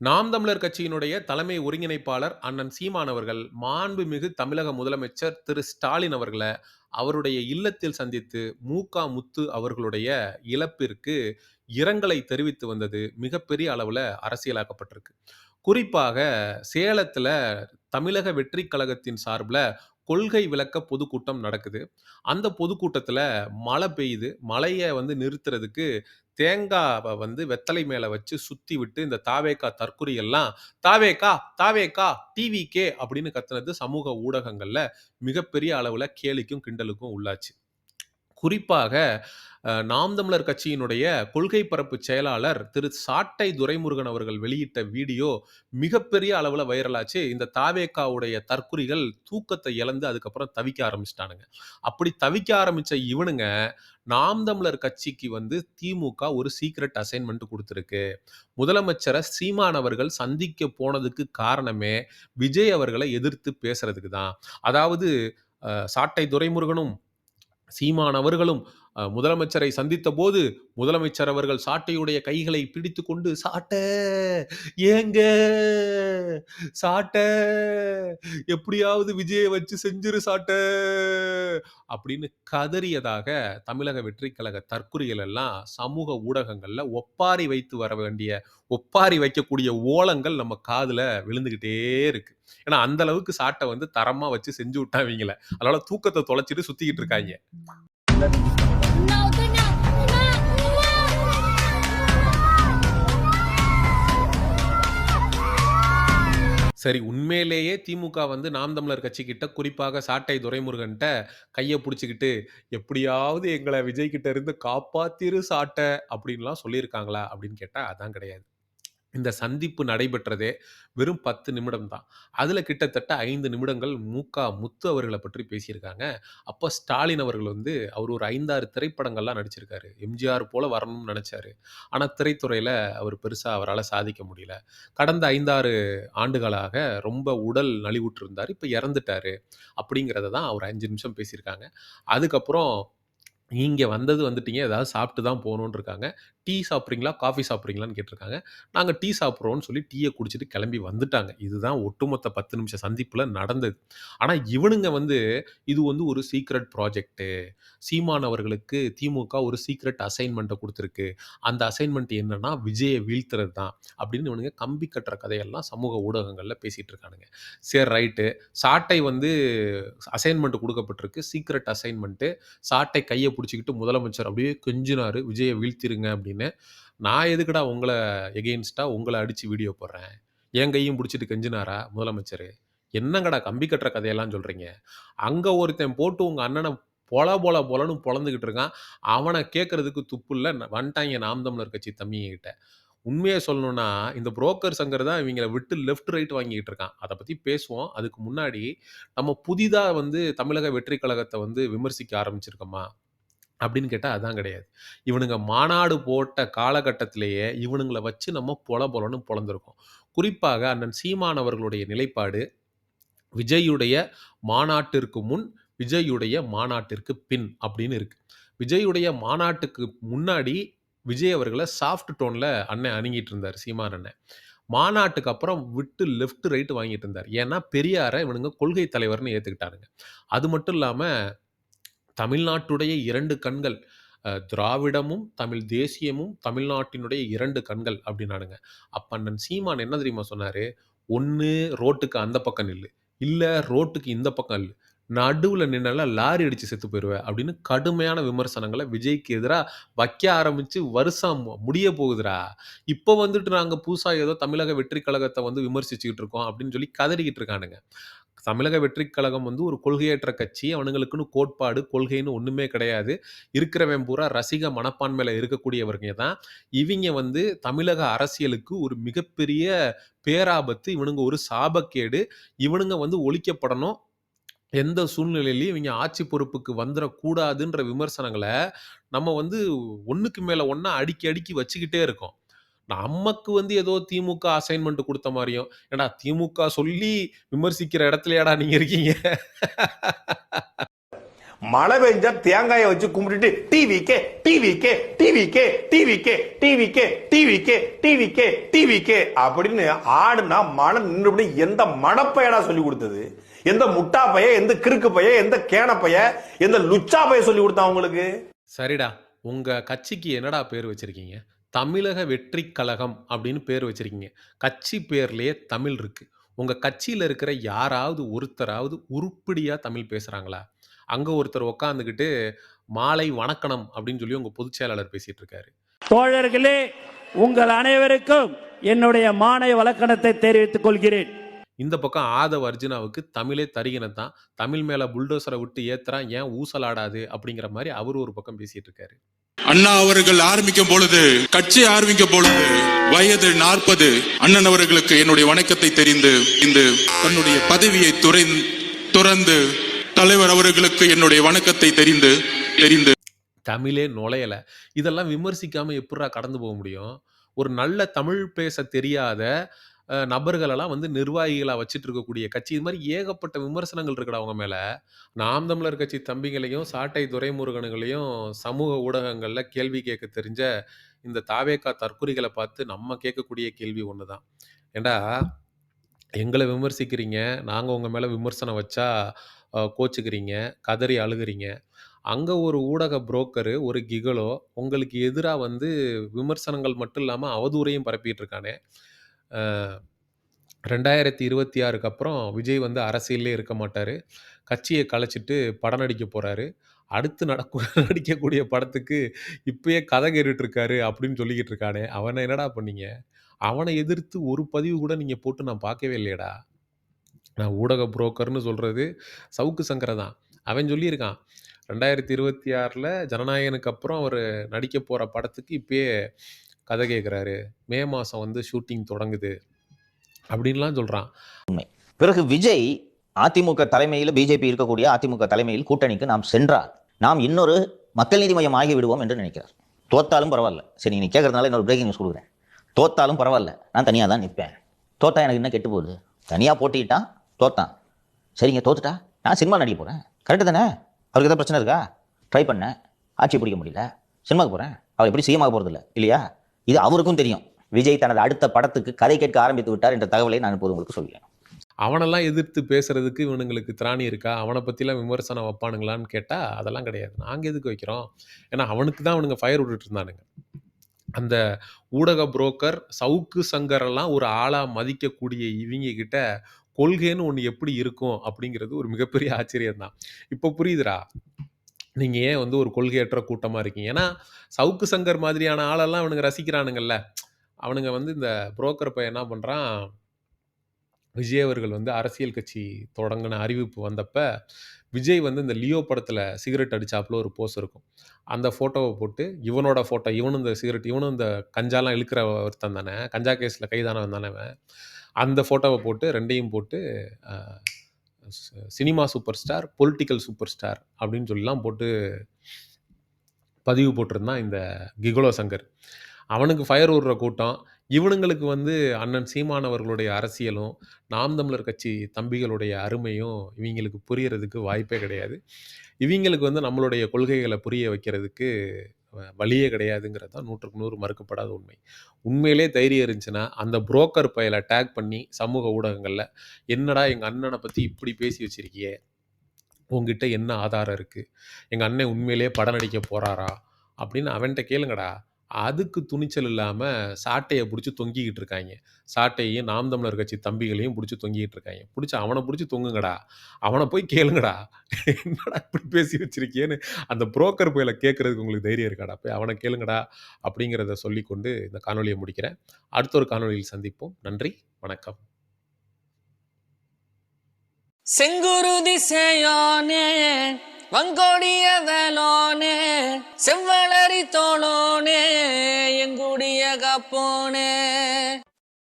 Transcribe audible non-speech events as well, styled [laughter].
நாம் தமிழர் கட்சியினுடைய தலைமை ஒருங்கிணைப்பாளர் அண்ணன் சீமான் அவர்கள் மாண்புமிகு தமிழக முதலமைச்சர் திரு. ஸ்டாலின் அவர்களை அவருடைய இல்லத்தில் சந்தித்து மூகா முத்து அவர்களுடைய இழப்பிற்கு இரங்கலை தெரிவித்து வந்தது மிகப்பெரிய அளவில் அரசியலாக்கப்பட்டிருக்கு. குறிப்பாக சேலத்தில் தமிழக வெற்றி கழகத்தின் சார்பில் கொள்கை விளக்க பொதுக்கூட்டம் நடக்குது. அந்த பொதுக்கூட்டத்தில் மழை பெய்யுது. மழையை வந்து நிறுத்துறதுக்கு தேங்காவை வந்து வெத்தலை மேலே வச்சு சுற்றி விட்டு இந்த தாவேக்கா தற்குறி எல்லாம் தாவேக்கா தாவேக்கா டிவிகே அப்படின்னு கத்துனது சமூக ஊடகங்களில் மிகப்பெரிய அளவில் கேலிக்கும் கிண்டலுக்கும் உள்ளாச்சு. குறிப்பாக நாம் தமிழர் கட்சியினுடைய கொள்கை பரப்பு செயலாளர் திரு. சாட்டை துரைமுருகன் அவர்கள் வெளியிட்ட வீடியோ மிகப்பெரிய அளவில் வைரலாச்சு. இந்த தாவேக்காவுடைய தற்குறிகள் தூக்கத்தை இழந்து அதுக்கப்புறம் தவிக்க ஆரம்பிச்சிட்டானுங்க. அப்படி தவிக்க ஆரம்பித்த இவனுங்க நாம் தமிழர் கட்சிக்கு வந்து திமுக ஒரு சீக்ரெட் அசைன்மெண்ட் கொடுத்துருக்கு. முதலமைச்சரை சீமான் அவர்கள் சந்திக்க போனதுக்கு காரணமே விஜய் அவர்களை எதிர்த்து பேசுறதுக்கு தான். அதாவது சாட்டை துரைமுருகனும் சீமான் அவர்களும் முதலமைச்சரை சந்தித்த போது முதலமைச்சர் அவர்கள் சாட்டையுடைய கைகளை பிடித்து கொண்டு சாட்ட ஏங்க சாட்ட எப்படியாவது விஜயை வச்சு செஞ்சிரு சாட்ட அப்படின்னு கதறியதாக தமிழக வெற்றி கழக தற்குறிகள் எல்லாம் சமூக ஊடகங்கள்ல ஒப்பாரி வைத்து வர வேண்டிய ஒப்பாரி வைக்கக்கூடிய ஓலங்கள் நம்ம காதுல விழுந்துகிட்டே இருக்கு. ஏன்னா அந்த அளவுக்கு சாட்டை வந்து தரமா வச்சு செஞ்சு விட்டாவீங்கள. அதனால தூக்கத்தை தொலைச்சிட்டு சுத்திக்கிட்டு இருக்காங்க. சரி உண்மையிலேயே திமுக வந்து நாம் தமிழர் கட்சிக்கிட்ட குறிப்பாக சாட்டை துரைமுருகன்ட்ட கையை பிடிச்சிக்கிட்டு எப்படியாவது எங்களை விஜய் கிட்ட இருந்து காப்பாத்திரு சாட்டை அப்படின்லாம் சொல்லியிருக்காங்களா? அப்படின்னு கேட்டால் அதான் கிடையாது. இந்த சந்திப்பு நடைபெற்றதே வெறும் பத்து நிமிடம் தான். அதில் கிட்டத்தட்ட ஐந்து நிமிடங்கள் மூக்கா முத்து அவர்களை பற்றி பேசியிருக்காங்க. அப்போ ஸ்டாலின் அவர்கள் வந்து அவர் ஒரு ஐந்தாறு திரைப்படங்கள்லாம் நடிச்சிருக்காரு. எம்ஜிஆர் போல வரணும்னு நினச்சாரு. ஆனால் திரைத்துறையில் அவர் பெருசாக அவரால் சாதிக்க முடியல. கடந்த ஐந்தாறு ஆண்டுகளாக ரொம்ப உடல் நலிவுற்று இப்போ இறந்துட்டாரு அப்படிங்கிறத தான் அவர் அஞ்சு நிமிஷம் பேசியிருக்காங்க. அதுக்கப்புறம் இங்கே வந்தது வந்துட்டீங்க. ஏதாவது சாப்பிட்டு தான் போகணுன்னு இருக்காங்க. டீ சாப்பிட்றீங்களா காஃபி சாப்பிட்றீங்களான்னு கேட்டிருக்காங்க. நாங்கள் டீ சாப்பிட்றோன்னு சொல்லி டீயை குடிச்சிட்டு கிளம்பி வந்துட்டாங்க. இதுதான் ஒட்டுமொத்த பத்து நிமிஷம் சந்திப்பில் நடந்தது. ஆனால் இவனுங்க வந்து இது வந்து ஒரு சீக்ரெட் ப்ராஜெக்ட்டு சீமான் அவர்களுக்கு திமுக ஒரு சீக்ரெட் அசைன்மெண்ட்டை கொடுத்துருக்கு. அந்த அசைன்மெண்ட் என்னன்னா விஜயை வீழ்த்துறது தான் அப்படின்னு இவனுங்க கம்பி கட்டுற கதையெல்லாம் சமூக ஊடகங்களில் பேசிகிட்டு இருக்கானுங்க. சரி ரைட்டு சாட்டை வந்து அசைன்மெண்ட் கொடுக்கப்பட்டிருக்கு. சீக்ரெட் அசைன்மெண்ட்டு சாட்டை கையை பிடிச்சிக்கிட்டு முதலமைச்சர் அப்படியே கெஞ்சினார். விஜயை வீழ்த்திருங்க அப்படின்னு. நான் எதுக்குடா உங்களை எகெயின்ஸ்டாக உங்களை அடித்து வீடியோ போடுறேன்? என் கையும் பிடிச்சிட்டு கெஞ்சினாரா முதலமைச்சர்? என்னங்கடா கம்பி கட்டுற கதையெல்லாம் சொல்கிறீங்க அங்கே ஒருத்தன் போட்டு உங்கள் அண்ணனை பொல பொல பொலன்னு பொழந்துக்கிட்டு இருக்கான். அவனை கேட்கறதுக்கு துப்பு இல்லை. வந்துட்டாங்க நாம் தமிழர் கட்சி தம்பிங்கிட்ட உண்மையை சொல்லணும்னா இந்த புரோக்கர் சங்கர் தான் இவங்களை விட்டு லெஃப்ட் ரைட் வாங்கிட்டு இருக்கான். அதை பற்றி பேசுவோம். அதுக்கு முன்னாடி நம்ம புதிதாக வந்து தமிழக வெற்றி கழகத்தை வந்து விமர்சிக்க ஆரம்பிச்சிருக்கோமா? அப்படின்னு கேட்டால் அதான் கிடையாது. இவனுங்க மாநாடு போட்ட காலகட்டத்திலேயே இவனுங்களை வச்சு நம்ம பொல பொலன்னு பொழந்திருக்கோம் குறிப்பாக அண்ணன் சீமான் அவர்களுடைய நிலைப்பாடு விஜயுடைய மாநாட்டிற்கு முன் விஜயுடைய மாநாட்டிற்கு பின் அப்படின்னு இருக்குது விஜயுடைய மாநாட்டுக்கு முன்னாடி விஜய் அவர்களை சாஃப்ட் டோனில் அண்ணன் அணுங்கிட்டு இருந்தார் சீமான் அண்ணன். மாநாட்டுக்கு அப்புறம் விட்டு லெஃப்ட் ரைட்டு வாங்கிட்டு இருந்தார். ஏன்னா பெரியாரை இவனுங்க கொள்கை தலைவர்னு ஏற்றுக்கிட்டாருங்க அது மட்டும் இல்லாமல் தமிழ்நாட்டுடைய இரண்டு கண்கள் திராவிடமும் தமிழ் தேசியமும் தமிழ்நாட்டினுடைய இரண்டு கண்கள் அப்படின்னானுங்க. அப்ப அண்ணன் சீமான் என்ன தெரியுமா சொன்னாரு? ஒன்று ரோட்டுக்கு அந்த பக்கம் நில்லு இல்லை ரோட்டுக்கு இந்த பக்கம் இல்லை நடுவில் நின்னெல்லாம் லாரி அடித்து செத்து போயிடுவேன் அப்படின்னு கடுமையான விமர்சனங்களை விஜய்க்கு எதிராக வைக்க ஆரம்பித்து வருஷம் முடிய போகுதுரா இப்போ வந்துட்டு நாங்கள் புதுசாக ஏதோ தமிழக வெற்றி கழகத்தை வந்து விமர்சிச்சுக்கிட்டு இருக்கோம் அப்படின்னு சொல்லி கதறிக்கிட்டு இருக்கானுங்க. தமிழக வெற்றி கழகம் வந்து ஒரு கொள்கையற்ற கட்சி. அவனுங்களுக்குன்னு கோட்பாடு கொள்கைன்னு ஒன்றுமே கிடையாது. இருக்கிறவன் பூரா ரசிக மனப்பான்மையில் இருக்கக்கூடியவருங்க தான். இவங்க வந்து தமிழக அரசியலுக்கு ஒரு மிகப்பெரிய பேராபத்து இவனுங்க ஒரு சாபக்கேடு. இவனுங்க வந்து ஒழிக்கப்படணும். எந்த சூழ்நிலையிலையும் இவங்க ஆட்சி பொறுப்புக்கு வந்துடக்கூடாதுன்ற விமர்சனங்களை நம்ம வந்து ஒன்றுக்கு மேலே ஒன்றா அடுக்கி அடுக்கி வச்சுக்கிட்டே இருக்கோம். நமக்கு வந்து ஏதோ திமுக அசைன்மெண்ட் கொடுத்த மாதிரியும். ஏடா திமுக சொல்லி விமர்சிக்கிற இடத்துலயாடா நீங்க இருக்கீங்க? மழை பெஞ்சா தேங்காயை வச்சு கும்பிட்டுட்டு TV K TV K TV K TV K TV K TV K TV K TV K அப்படின்னு ஆடுனா மழை நின்றுபடி எந்த மடப்பையடா சொல்லி கொடுத்தது? எந்த முட்டா பைய எந்த கிறுக்கு பைய எந்த கேன பைய எந்த லுச்சா பைய சொல்லி கொடுத்தான் உங்களுக்கு? சரிடா. உங்க கட்சிக்கு என்னடா பேர் வச்சிருக்கீங்க? தமிழக வெற்றி கழகம் அப்படின்னு பேர் வச்சிருக்கீங்க. கட்சி பேர்லயே தமிழ் இருக்கு. உங்க கட்சியில இருக்கிற யாராவது ஒருத்தராவது உருப்படியா தமிழ் பேசுறாங்களா? அங்க ஒருத்தர் உட்காந்துக்கிட்டு மாலை வணக்கணம் அப்படின்னு சொல்லி உங்க பொதுச் செயலாளர் பேசிட்டு இருக்காரு. தோழர்களே உங்கள் அனைவருக்கும் என்னுடைய மானை வழக்கணத்தை தெரிவித்துக் கொள்கிறேன். இந்த பக்கம் ஆதவ் அர்ஜுனாவுக்கு தமிழே தருகினதான் தமிழ் மேல புல்டோசரை விட்டு ஏத்துறான். ஏன் ஊசலாடாது அப்படிங்கிற மாதிரி அவர் ஒரு பக்கம் பேசிட்டு இருக்காரு. அண்ணா அவர்கள் ஆரம்பிக்கும் பொழுது கட்சி ஆரம்பிக்கும் பொழுது வயது நாற்பது. அண்ணன் அவர்களுக்கு என்னுடைய வணக்கத்தை தெரிந்து இந்த தன்னுடைய பதவியை துறை துறந்து தலைவர் அவர்களுக்கு என்னுடைய வணக்கத்தை தெரிந்து தெரிந்து. தமிழே நுழையல. இதெல்லாம் விமர்சிக்காம எப்படா கடந்து போக முடியும்? ஒரு நல்ல தமிழ் பேச தெரியாத நபர்களெல்லாம் வந்து நிர்வாகிகளா வச்சுட்டு இருக்கக்கூடிய கட்சி. இது மாதிரி ஏகப்பட்ட விமர்சனங்கள் இருக்குடா அவங்க மேல. நாம் தமிழர் கட்சி தம்பிகளையும் சாட்டை துரைமுருகனுகளையும் சமூக ஊடகங்கள்ல கேள்வி கேட்க தெரிஞ்ச இந்த தாவேக்கா தற்கொலைகளை பார்த்து நம்ம கேட்கக்கூடிய கேள்வி ஒண்ணுதான் ஏண்டா எங்களை விமர்சிக்கிறீங்க நாங்க உங்க மேல விமர்சனம் வச்சா அஹ், கோச்சுக்கிறீங்க கதறி அழுகுறீங்க. அங்க ஒரு ஊடக புரோக்கரு ஒரு கிகலோ உங்களுக்கு எதிரா வந்து விமர்சனங்கள் மட்டும் இல்லாம அவதூறையும் பரப்பிட்டு இருக்கானே. ரெண்டாயிரத்தி இருபத்தி ஆறுக்கு அப்புறம் விஜய் வந்து அரசியல்லே இருக்க மாட்டார். கட்சியை கலைச்சிட்டு படம் நடிக்க போகிறாரு அடுத்து நடக்க [laughs] நடிக்கக்கூடிய படத்துக்கு இப்பயே கதை கேட்டுட்ருக்காரு அப்படின்னு சொல்லிக்கிட்டு இருக்கானே. அவனை என்னடா பண்ணீங்க? அவனை எதிர்த்து ஒரு பதிவு கூட நீங்கள் போட்டு நான் பார்க்கவே இல்லையடா. நான் ஊடக புரோக்கர்னு சொல்கிறது சவுக்கு சங்கரை தான். அவன் சொல்லியிருக்கான் ரெண்டாயிரத்தி இருபத்தி ஆறில் ஜனநாயகனுக்கு அப்புறம் அவர் நடிக்க போகிற படத்துக்கு இப்பயே கதை கேட்குறாரு மே மாதம் வந்து ஷூட்டிங் தொடங்குது. அப்படின்லாம் சொல்கிறான் பிறகு விஜய் அதிமுக தலைமையில் பிஜேபி இருக்கக்கூடிய அதிமுக தலைமையில் கூட்டணிக்கு நாம் சென்றால் நாம் இன்னொரு மக்கள் நீதி மையம் ஆகிவிடுவோம் என்று நினைக்கிறார். தோத்தாலும் பரவாயில்ல. சரி நீ கேட்கறதுனால இன்னொரு பிரேக்கிங் நியூஸ் கொடுக்குறேன். தோத்தாலும் பரவாயில்ல. நான் தனியாக தான் நிற்பேன். தோத்தா எனக்கு என்ன கெட்டு போகுது. தனியாக போட்டிக்கிட்டான் தோத்தான். சரிங்க தோத்துட்டா? நான் சினிமா நடிக்க போகிறேன் கரெக்டு தானே? அவருக்கு ஏதாவது பிரச்சனை இருக்கா? ட்ரை பண்ணேன். ஆட்சி பிடிக்க முடியல. சினிமாக்கு போகிறேன் அவர் எப்படி சிஎமாக போகிறது இல்லை இல்லையா? இது அவருக்கும் தெரியும். விஜய் தனது அடுத்த படத்துக்கு கதை கேட்க ஆரம்பித்து விட்டார் என்ற தகவலை நான் இப்போது உங்களுக்கு சொல்கிறேன். அவனெல்லாம் எதிர்த்து பேசுறதுக்கு இவனுங்களுக்கு திராணி இருக்கா? அவனை பற்றிலாம் விமர்சனம் வைப்பானுங்களான்னு கேட்டால் அதெல்லாம் கிடையாது. நாங்கள் எதுக்கு வைக்கிறோம்? ஏன்னா அவனுக்கு தான் அவனுங்க ஃபயர் விட்டுட்டு இருந்தானுங்க. அந்த ஊடக புரோக்கர் சவுக்கு சங்கரெல்லாம் ஒரு ஆளாக மதிக்கக்கூடிய இவங்க கிட்ட கொள்கைன்னு ஒன்று எப்படி இருக்கும் அப்படிங்கிறது ஒரு மிகப்பெரிய ஆச்சரியம் தான் இப்போ புரியுதுடா? நீங்கள் ஏன் வந்து ஒரு கொள்கையற்ற கூட்டமாக இருக்கீங்க? ஏன்னா சவுக்கு சங்கர் மாதிரியான ஆளெல்லாம் அவனுங்க ரசிக்கிறானுங்கல்ல அவனுங்க வந்து இந்த புரோக்கர் பையன் என்ன பண்ணுறான் விஜய் அவர்கள் வந்து அரசியல் கட்சி தொடங்கின அறிவிப்பு வந்தப்ப விஜய் வந்து இந்த லியோ படத்தில் சிகரெட் அடிச்சாப்புல ஒரு போஸ் இருக்கும். அந்த ஃபோட்டோவை போட்டு இவனோட ஃபோட்டோ இவனும் இந்த சிகரெட் இவனும் இந்த கஞ்சாலாம் இழுக்கிற ஒருத்தன் தானே கஞ்சா கேஸில் கைதானவன் தானே அந்த ஃபோட்டோவை போட்டு ரெண்டையும் போட்டு cinema super star political super star அப்படின்னு சொல்லிலாம் போட்டு பதிவு போட்டிருந்தான் இந்த கிகுலோ சங்கர். அவனுக்கு ஃபயர் விடுற கூட்டம் இவனுங்களுக்கு வந்து அண்ணன் சீமானவர்களுடைய அரசியலும் நாம் தமிழர் கட்சி தம்பிகளுடைய அருமையும் இவங்களுக்கு புரியறதுக்கு வாய்ப்பே கிடையாது. இவங்களுக்கு வந்து நம்மளுடைய கொள்கைகளை புரிய வைக்கிறதுக்கு வழியே கிடையாதுங்கிறது தான் நூற்றுக்கு நூறு மறுக்கப்படாத உண்மை. உண்மையிலே தைரியம் இருந்துச்சுன்னா அந்த புரோக்கர் பயலை டேக் பண்ணி சமூக ஊடகங்களில் என்னடா எங்கள் அண்ணனை பற்றி இப்படி பேசி வச்சிருக்கியே? உங்ககிட்ட என்ன ஆதாரம் இருக்குது எங்கள் அண்ணன் உண்மையிலேயே படம் நடிக்க போகிறாரா அப்படின்னு அவன்கிட்ட கேளுங்கடா. அதுக்கு துணிச்சல் இல்லாமல் சாட்டையை பிடிச்சி தொங்கிக்கிட்டு இருக்காங்க சாட்டையும் நாம் தமிழர் கட்சி தம்பிகளையும் பிடிச்சி தொங்கிக்கிட்டு இருக்காங்க பிடிச்சி அவனை பிடிச்சி தொங்குங்கடா. அவனை போய் கேளுங்கடா. என்னடா இப்படி பேசி வச்சிருக்கியேன்னு அந்த புரோக்கர் போயில கேட்கறதுக்கு உங்களுக்கு தைரியம் இருக்காடா? போய் அவனை கேளுங்கடா அப்படிங்கிறத சொல்லிக்கொண்டு இந்த காணொலியை முடிக்கிறேன். அடுத்த ஒரு காணொலியில் சந்திப்போம். நன்றி. வணக்கம். செங்குருதி சேயோனே வங்கோடியதலோனே செவ்வளரி தோளோனே எங்குடிய கப்போனே